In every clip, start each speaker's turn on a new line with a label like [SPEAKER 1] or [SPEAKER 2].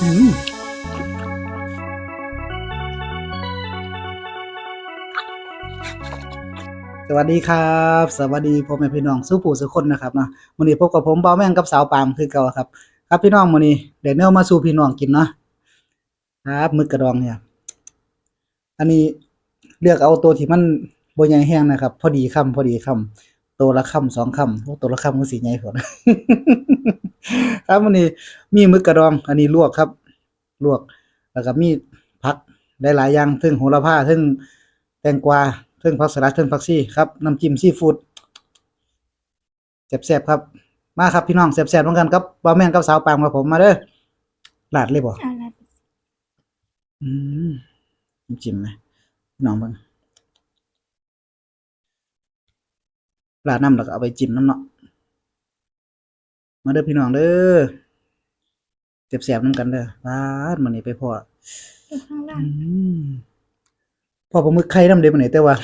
[SPEAKER 1] สวัสดีครับ สวัสดีพ่อแม่พี่น้องสู้ผู้สุคนนะครับเนาะมื้อนี้พบกับผมเบาแม่งกับสาวปามคือเก่าครับ ครับพี่น้องมื้อนี้ได้แนวมาสู่พี่น้องกินเนาะครับมึกกระดองเนี่ย อันนี้เลือกเอาตัวที่มันบ่ใหญ่แห้งนะครับ พอดีคำพอดีคำ ตัวละคำสองคำโอ้ตัวละคำก็สิใหญ่พอครับมื้อนี้มีมึกกระดอง อันนี้ลวกครับ ลวก แล้วก็มีผักได้หลายอย่างถึงโหระพาถึงแตงกวาถึงผักสลัดถึงผักชีครับน้ำจิ้มซีฟู้ดแซ่บๆครับ มาครับพี่น้องแซ่บๆเหมือนกันครับบ่าวแม่นกับสาวปางครับผมมาเด้อลาดเลยบ่
[SPEAKER 2] อะไร
[SPEAKER 1] อืมน้ำจิ้มไหมพี่น้องเบิ่ง ลาดน้ำแล้วก็เอาไปจิ้มน้ำเนาะมาเด้อพี่น้องเด้อแซ่บๆน้ำกันเด้อลาดมื้อนี้ไปพ่อ
[SPEAKER 2] อยู่ข้างล่า
[SPEAKER 1] อื
[SPEAKER 2] ง
[SPEAKER 1] มพอผมมือไข่น้ำเด็บไหนแต่ว่า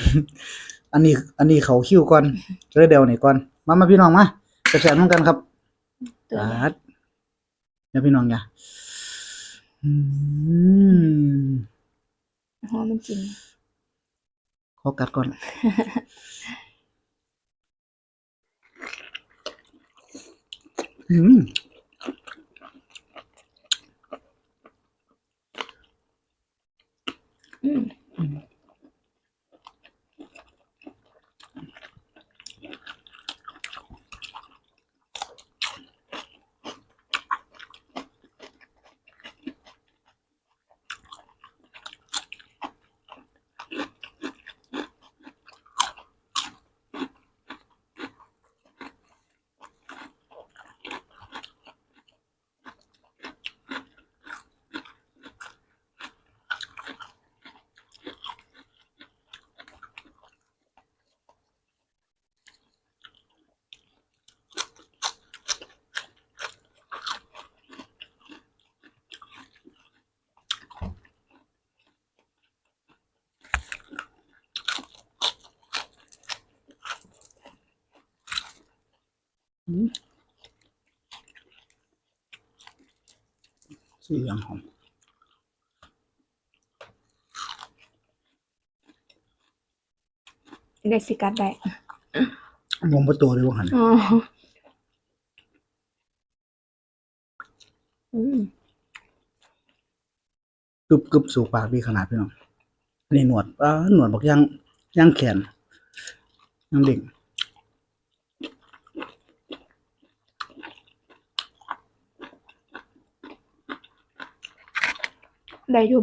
[SPEAKER 1] อันนี้ อันนี้เขาคิวก่อนจะได้เดียวนี่ก่อน มามาพี่น้องมาแซ่บๆน้ำกันครับ
[SPEAKER 2] ตัว
[SPEAKER 1] ลาดเนี่ยพี่น้องอย่าอืม
[SPEAKER 2] หัวมันจริง
[SPEAKER 1] ขอกัดก่อน อืม
[SPEAKER 2] อืม
[SPEAKER 1] สีเหลืองหอม
[SPEAKER 2] ได้สิกัดได้
[SPEAKER 1] มองประตูเลยว่าหัน
[SPEAKER 2] อ๋ออืม
[SPEAKER 1] กึบกึบสู่ปากดีขนาดพี่น้องนี่หนวดอ่าหนวดบอกยังยังแขนยังเด็ก
[SPEAKER 2] ได้อยู่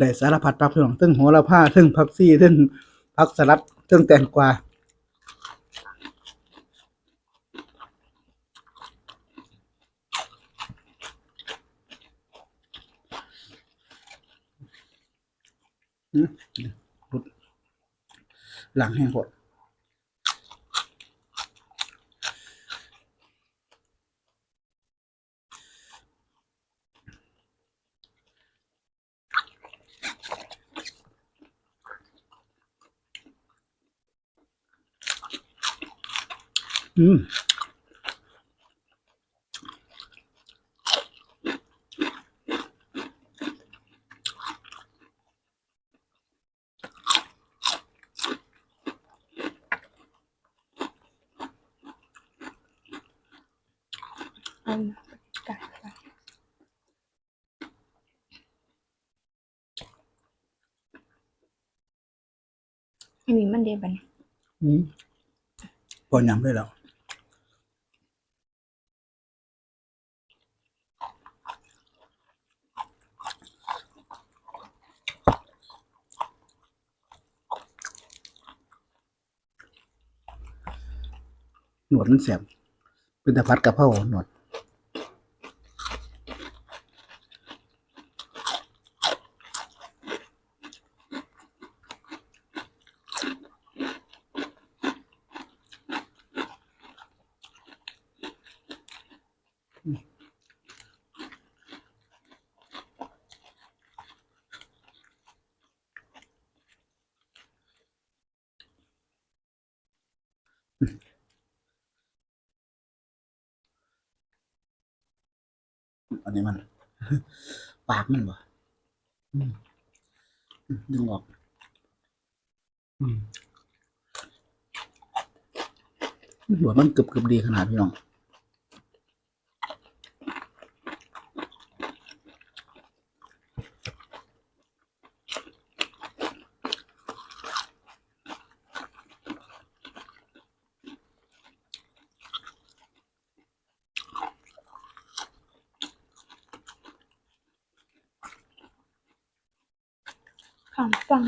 [SPEAKER 1] ได้สารพัดปักพี่น้องตึ้งโหัวละผ้าตึ้งผักซี่ตึ้งผักสลัดตึ้งแตงกวาหลังแห้งหด อืม
[SPEAKER 2] อันกัดไปอันนี้มันเดียวกัน
[SPEAKER 1] อืมพอยำด้วยแล้ว หนวดมันแสบเป็นแต่พัดกะเพราหนวด อันนี้มัน ปากมันบ่อืมอืมดึงออกอืมหัวมันกรึบกรึบดีขนาดพี่น้อง
[SPEAKER 2] ขา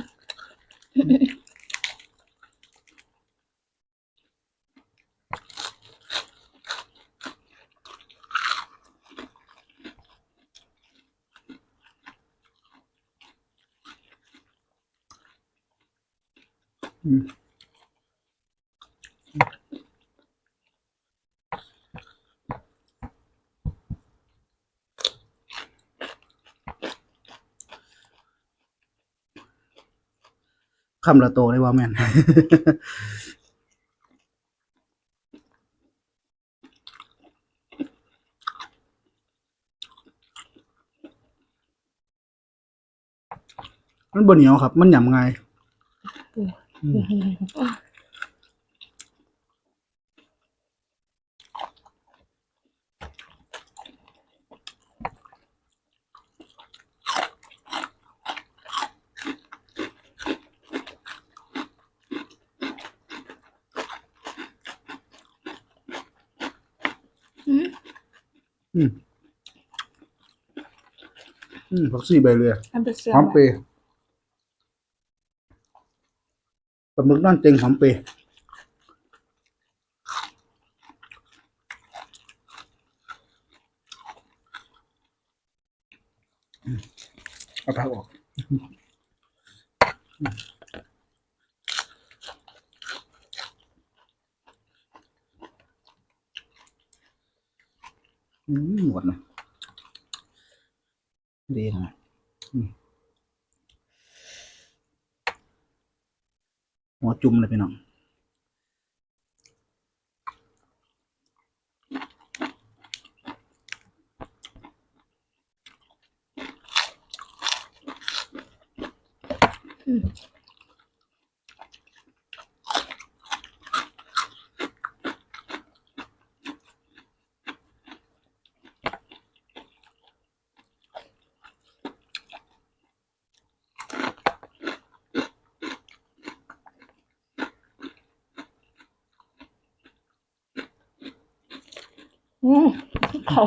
[SPEAKER 1] คำละโตเลยว่าแม่นมันบนเหนียวครับ มันหยำไงาย อืม อืมผักซี่ใบเรือ
[SPEAKER 2] อันเป็นเสือ
[SPEAKER 1] หอมเปรย์ปลาหมึกนั่นเต็งหอมเปรย์อืมเอาผักออกอืม หมดนะดีนะอืมหัวจุ่มเลยพี่น้อง
[SPEAKER 2] อืมเขา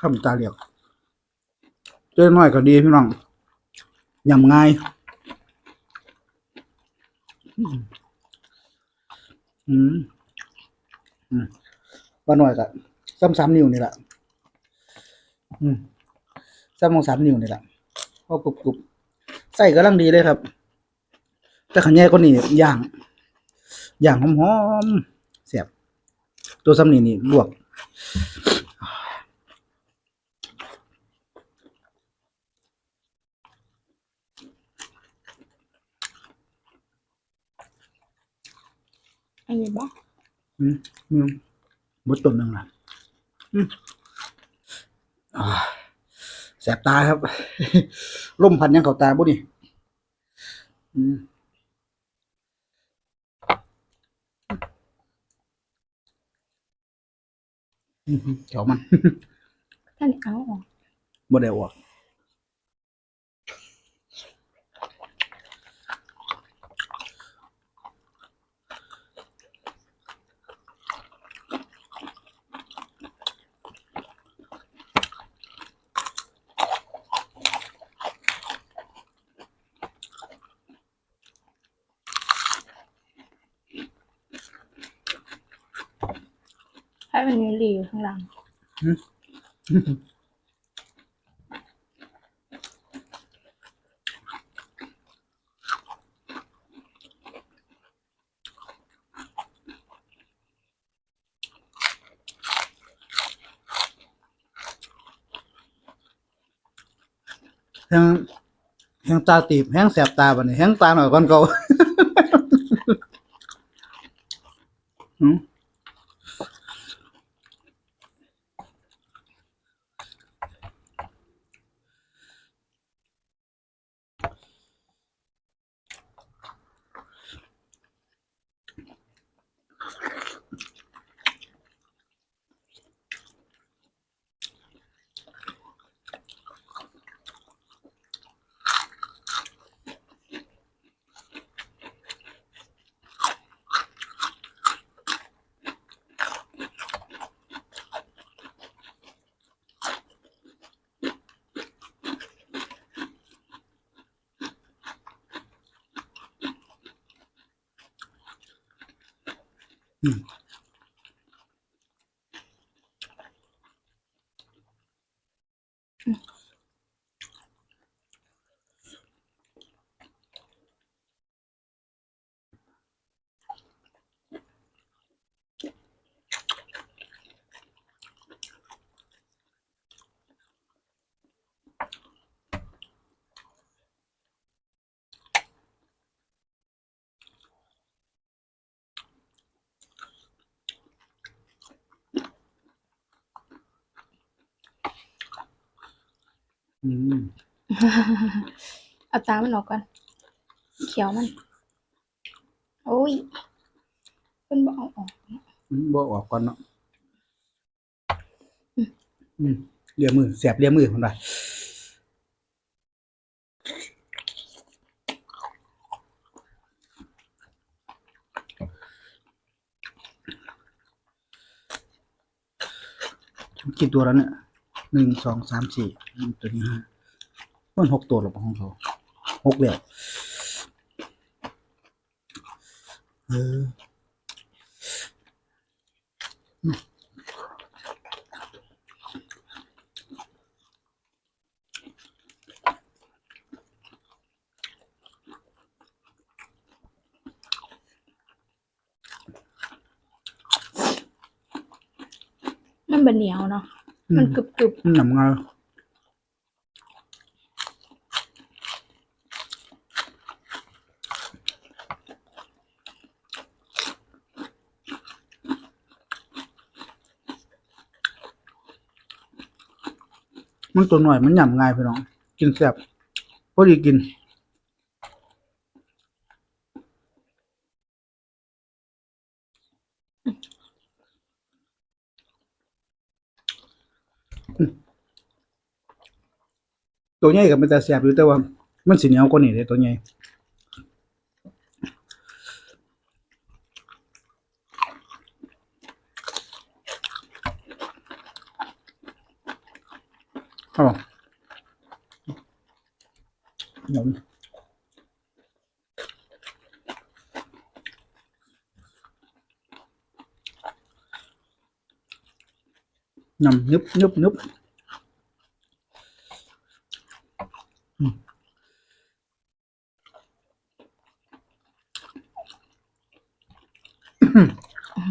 [SPEAKER 1] ข้ามตาเหลียวเจอน่อยก็ดีพี่น้องยำง่ายอืมอืมอืมป้าหน่อยก็ซ้ำสามนิ้วนี่แหละอืมซ้ำมองสามนิ้วนี่แหละพอกรุบกรุบใส่กำลังดีเลยครับ แต่ขันแย่ก็นี่ย่าง ย่างหอมๆเสียบตัวซ้ำนี่นี่ลวก
[SPEAKER 2] อันนี้บ้า
[SPEAKER 1] อืมอืมบดต้นหนึ่งละอืมอ่าแสบตาครับล่มพันยังเขาตาบุนี่อืมอืมเดี๋ยวมัน
[SPEAKER 2] ท่านเอาออก
[SPEAKER 1] บ่ได้ออก
[SPEAKER 2] มันมีรีอยู่ข้างหลัง
[SPEAKER 1] แห้งแห้งตาตีบแห้งแสบตาบัดนี้แห้งตาหน่อยก่อนเก่า อืม อื อืม
[SPEAKER 2] เอาตามันออกก่อนเขียวมัน โอ้ยเป็นบ่เอาออก
[SPEAKER 1] อืมบ่ออกก่อนเนาะอืมเลียมือแสบเลียมือคนว่ากี่ตัวแล้วเนี่ย หนึ่งสองสามสี่ตัวนี้ห้ามันหกตัวหรอเปล่าของเขาหกแล้วเออ
[SPEAKER 2] มันเป็นเหนียวเนาะ มันกรึบกรึบ
[SPEAKER 1] มันหนำเงามันตัวหน่อยมันหยำง่ายพี่น้อง กินแซ่บพอดีกิน ตัวใหญ่กับมันจะแซ่บอยู่แต่ว่า มันสิเหนียวกว่านี้เลยตัวใหญ่เอาหรอหนมนำนึบนึบนึบ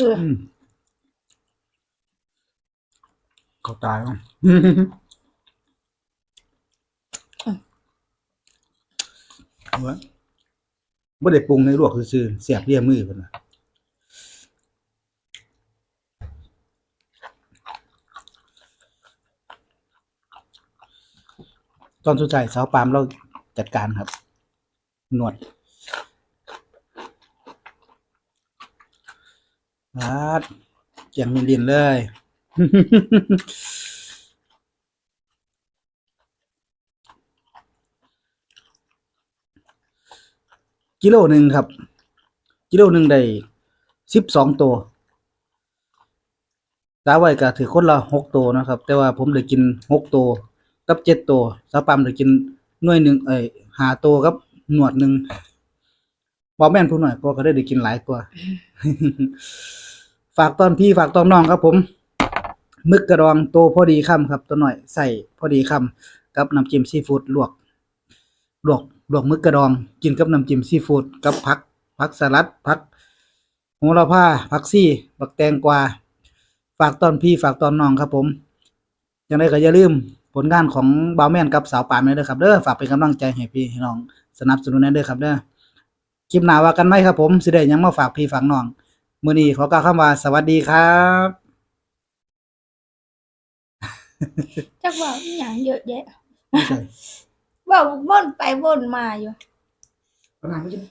[SPEAKER 2] เออ
[SPEAKER 1] อืมเขาตายแล้วเอาวะบ่ได้ปรุงในลวกซื่อๆเสียบเรียมือเพิ่นน่ะตอนสุดท้ายสาวปามเราจัดการครับ หนวด อาดเกียงมิลินเลย กิโลหนึ่งครับ กิโลหนึ่งได้สิบสองตัวตาไว้ก็ถือคนละหกตัวนะครับ แต่ว่าผมได้กินหกตัวกับเจ็ดตัวสาวปั๊มได้กินหน่วยหนึ่งเอ้ยหาตัวกับหนวดหนึ่ง บอแม่นผู้หน่อยก็ก็ได้ได้กินหลายกว่า ฝากตอนพี่ฝากตอนน้องครับ ผมมึกกระดองโตพอดีคำครับตัวหน่อยใส่พอดีคำกับน้ำจิ้มซีฟู้ดลวกลวกลวกมึกกระดอง กินกับน้ำจิ้มซีฟู้ดกับผักผักสลัดผักโหระพาผักซี่บักแตงกวาฝากตอนพี่ฝากตอนน้องครับผมยังไงก็อย่าลืมผลงานของบาวแม่นกับสาวป่ามเลยเด้อครับเด้อฝากเป็นกำลังใจให้พี่ให้น้องสนับสนุนให้เด้อครับเด้อ คลิปหน้าว่ากันไหมครับผมสิได้หยังมาฝากพี่ฝากน้องมื้อนี้ขอกล่าวคำว่าสวัสดีครับ
[SPEAKER 2] จักว่าอหย่างเยอะแยะ
[SPEAKER 1] ไม่ใช่
[SPEAKER 2] ว่าวนไปวนมาอยู่
[SPEAKER 1] เอาน้ำไปกิน